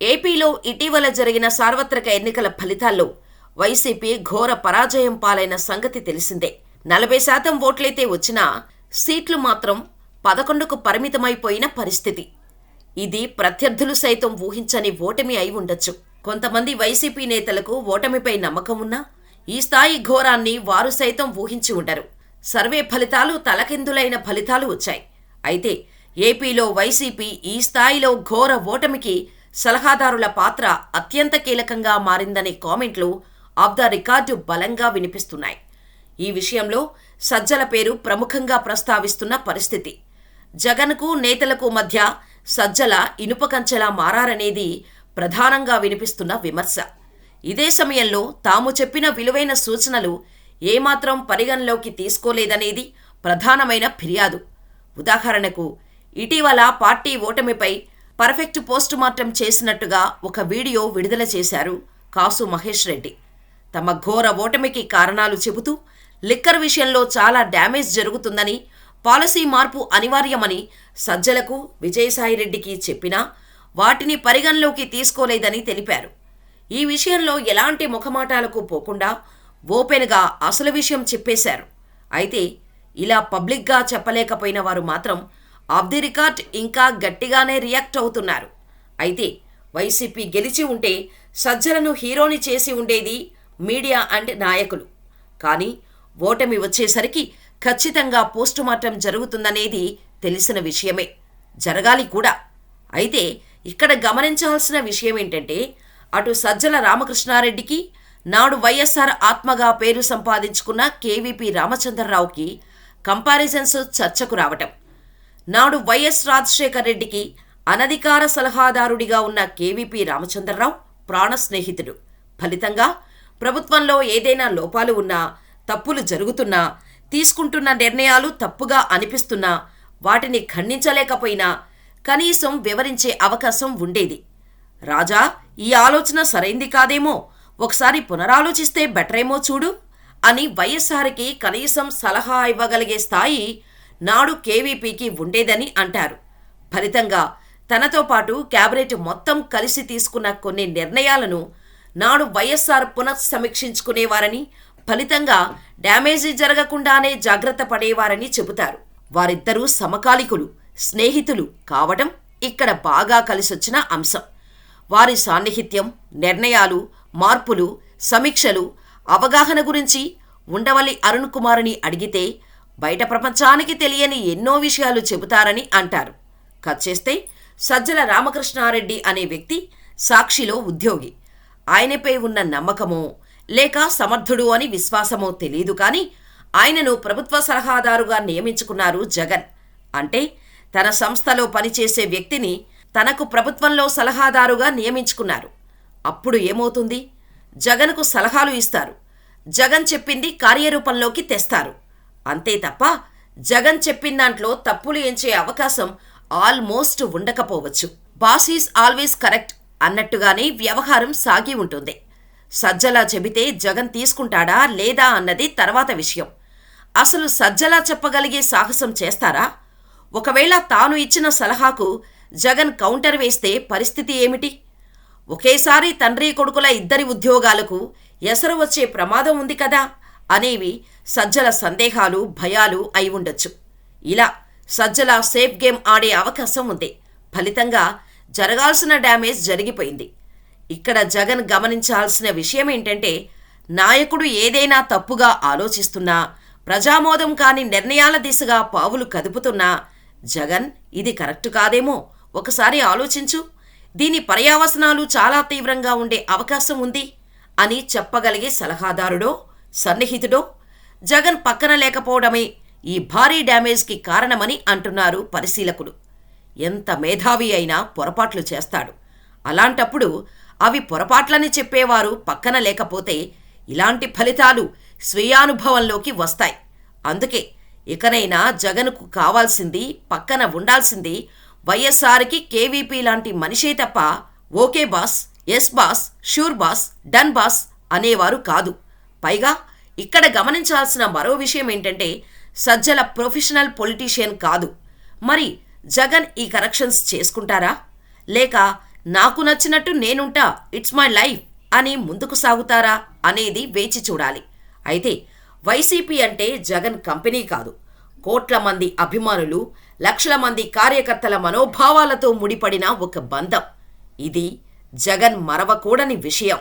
ఏపీలో ఇటీవల జరిగిన సార్వత్రిక ఎన్నికల ఫలితాల్లో వైసీపీ ఘోర పరాజయం పాలైన సంగతి తెలిసిందే. నలభై శాతం ఓట్లయితే వచ్చినా సీట్లు మాత్రం పదకొండుకు పరిమితమైపోయిన పరిస్థితి. ఇది ప్రత్యర్థులు సైతం ఊహించని ఓటమి అయి ఉండొచ్చు. కొంతమంది వైసీపీ నేతలకు ఓటమిపై నమ్మకం ఉన్నా ఈ స్థాయి ఘోరాన్ని వారు సైతం ఊహించి ఉండరు. సర్వే ఫలితాలు తలకిందులైన ఫలితాలు వచ్చాయి. అయితే ఏపీలో వైసీపీ ఈ స్థాయిలో ఘోర ఓటమికి సలహాదారుల పాత్ర అత్యంత కీలకంగా మారిందనే కామెంట్లు ఆఫ్ ద రికార్డు బలంగా వినిపిస్తున్నాయి. ఈ విషయంలో సజ్జల పేరు ప్రముఖంగా ప్రస్తావిస్తున్న పరిస్థితి. జగన్కు నేతలకు మధ్య సజ్జల ఇనుప కంచెలా మారారనేది ప్రధానంగా వినిపిస్తున్న విమర్శ. ఇదే సమయంలో తాము చెప్పిన విలువైన సూచనలు ఏమాత్రం పరిగణలోకి తీసుకోలేదనేది ప్రధానమైన ఫిర్యాదు. ఉదాహరణకు ఇటీవల పార్టీ ఓటమిపై పర్ఫెక్ట్ పోస్ట్ మార్టం చేసినట్టుగా ఒక వీడియో విడుదల చేశారు కాసు మహేష్ రెడ్డి. తమ ఘోర ఓటమికి కారణాలు చెబుతూ లిక్కర్ విషయంలో చాలా డ్యామేజ్ జరుగుతుందని పాలసీ మార్పు అనివార్యమని సజ్జలకు విజయసాయిరెడ్డికి చెప్పినా వాటిని పరిగణలోకి తీసుకోలేదని తెలిపారు. ఈ విషయంలో ఎలాంటి ముఖమాటాలకు పోకుండా ఓపెన్గా అసలు విషయం చెప్పేశారు. అయితే ఇలా పబ్లిక్గా చెప్పలేకపోయిన వారు మాత్రం ఆఫ్ ది రికార్డ్ ఇంకా గట్టిగానే రియాక్ట్ అవుతున్నారు. అయితే వైసీపీ గెలిచి ఉంటే సజ్జలను హీరోని చేసి ఉండేది మీడియా అండ్ నాయకులు. కానీ ఓటమి వచ్చేసరికి ఖచ్చితంగా పోస్టుమార్టం జరుగుతుందనేది తెలిసిన విషయమే. జరగాలి కూడా. అయితే ఇక్కడ గమనించాల్సిన విషయం ఏంటంటే అటు సజ్జల రామకృష్ణారెడ్డికి నాడు వైఎస్ఆర్ ఆత్మగా పేరు సంపాదించుకున్న కేవీపీ రామచంద్రరావుకి కంపారిజన్స్ చర్చకు రావటం. నాడు వైఎస్ రాజశేఖర్ రెడ్డికి అనధికార సలహాదారుడిగా ఉన్న కేవీపీ రామచంద్రరావు ప్రాణ స్నేహితుడు. ఫలితంగా ప్రభుత్వంలో ఏదైనా లోపాలు ఉన్నా తప్పులు జరుగుతున్నా తీసుకుంటున్న నిర్ణయాలు తప్పుగా అనిపిస్తున్నా వాటిని ఖండించలేకపోయినా కనీసం వివరించే అవకాశం ఉండేది. రాజా ఈ ఆలోచన సరైంది కాదేమో? ఒకసారి పునరాలోచిస్తే బెటరేమో చూడు అని వైఎస్ఆర్కి కనీసం సలహా ఇవ్వగలిగే స్థాయి నాడు కేవీపీకి ఉండేదని అంటారు. ఫలితంగా తనతో పాటు క్యాబినెట్ మొత్తం కలిసి తీసుకున్న కొన్ని నిర్ణయాలను నాడు వైఎస్ఆర్ పునఃసమీక్షించుకునేవారని ఫలితంగా డ్యామేజీ జరగకుండానే జాగ్రత్త పడేవారని చెబుతారు. వారిద్దరూ సమకాలికులు స్నేహితులు కావడం ఇక్కడ బాగా కలిసొచ్చిన అంశం. వారి సాన్నిహిత్యం నిర్ణయాలు మార్పులు సమీక్షలు అవగాహన గురించి ఉండవల్లి అరుణ్ కుమార్ని అడిగితే బయట ప్రపంచానికి తెలియని ఎన్నో విషయాలు చెబుతారని అంటారు. కట్ చేస్తే సజ్జల రామకృష్ణారెడ్డి అనే వ్యక్తి సాక్షిలో ఉద్యోగి. ఆయనపై ఉన్న నమ్మకమో లేక సమర్థుడు అని విశ్వాసమో తెలియదు కానీ ఆయనను ప్రభుత్వ సలహాదారుగా నియమించుకున్నారు జగన్. అంటే తన సంస్థలో పనిచేసే వ్యక్తిని తనకు ప్రభుత్వంలో సలహాదారుగా నియమించుకున్నారు. అప్పుడు ఏమవుతుంది? జగన్కు సలహాలు ఇస్తారు. జగన్ చెప్పింది కార్యరూపంలోకి తెస్తారు. అంతే తప్ప జగన్ చెప్పిన దాంట్లో తప్పులు ఎంచే అవకాశం ఆల్మోస్ట్ ఉండకపోవచ్చు. బాస్ ఈజ్ ఆల్వేస్ కరెక్ట్ అన్నట్టుగానే వ్యవహారం సాగి ఉంటుంది. సజ్జలా చెబితే జగన్ తీసుకుంటాడా లేదా అన్నది తర్వాత విషయం. అసలు సజ్జలా చెప్పగలిగే సాహసం చేస్తారా? ఒకవేళ తాను ఇచ్చిన సలహాకు జగన్ కౌంటర్ వేస్తే పరిస్థితి ఏమిటి? ఒకేసారి తండ్రి కొడుకుల ఇద్దరి ఉద్యోగాలకు ఎసరు వచ్చే ప్రమాదం ఉంది కదా. అనేవి సజ్జల సందేహాలు భయాలు అయి ఉండొచ్చు. ఇలా సజ్జల సేఫ్ గేమ్ ఆడే అవకాశం ఉంది. ఫలితంగా జరగాల్సిన డ్యామేజ్ జరిగిపోయింది. ఇక్కడ జగన్ గమనించాల్సిన విషయం ఏంటంటే నాయకుడు ఏదైనా తప్పుగా ఆలోచిస్తున్నా ప్రజామోదం కాని నిర్ణయాల దిశగా పావులు కదుపుతున్నా జగన్ ఇది కరెక్ట్ కాదేమో ఒకసారి ఆలోచించు. దీని పర్యావసనాలు చాలా తీవ్రంగా ఉండే అవకాశం ఉంది అని చెప్పగలిగే సలహాదారుడో సన్నిహితుడో. జగన్ పక్కన లేకపోవడమే ఈ భారీ డ్యామేజ్కి కారణమని అంటున్నారు పరిశీలకులు ఎంత మేధావి అయినా పొరపాట్లు చేస్తాడు. అలాంటప్పుడు అవి పొరపాట్లని చెప్పేవారు పక్కన లేకపోతే ఇలాంటి ఫలితాలు స్వీయానుభవంలోకి వస్తాయి. అందుకే ఇకనైనా జగన్కు కావాల్సింది పక్కన ఉండాల్సింది వైఎస్ఆర్కి కేవీపీ లాంటి మనిషే తప్ప okay boss yes boss sure boss done boss అనేవారు కాదు. పైగా ఇక్కడ గమనించాల్సిన మరో విషయం ఏంటంటే సజ్జల ప్రొఫెషనల్ పొలిటీషియన్ కాదు. మరి జగన్ ఈ కరెక్షన్స్ చేసుకుంటారా? లేక నాకు నచ్చినట్టు నేనుంటా ఇట్స్ మై లైఫ్ అని ముందుకు సాగుతారా అనేది వేచి చూడాలి. అయితే వైసీపీ అంటే జగన్ కంపెనీ కాదు. కోట్ల మంది అభిమానులు లక్షల మంది కార్యకర్తల మనోభావాలతో ముడిపడిన ఒక బంధం. ఇది జగన్ మరవకూడని విషయం.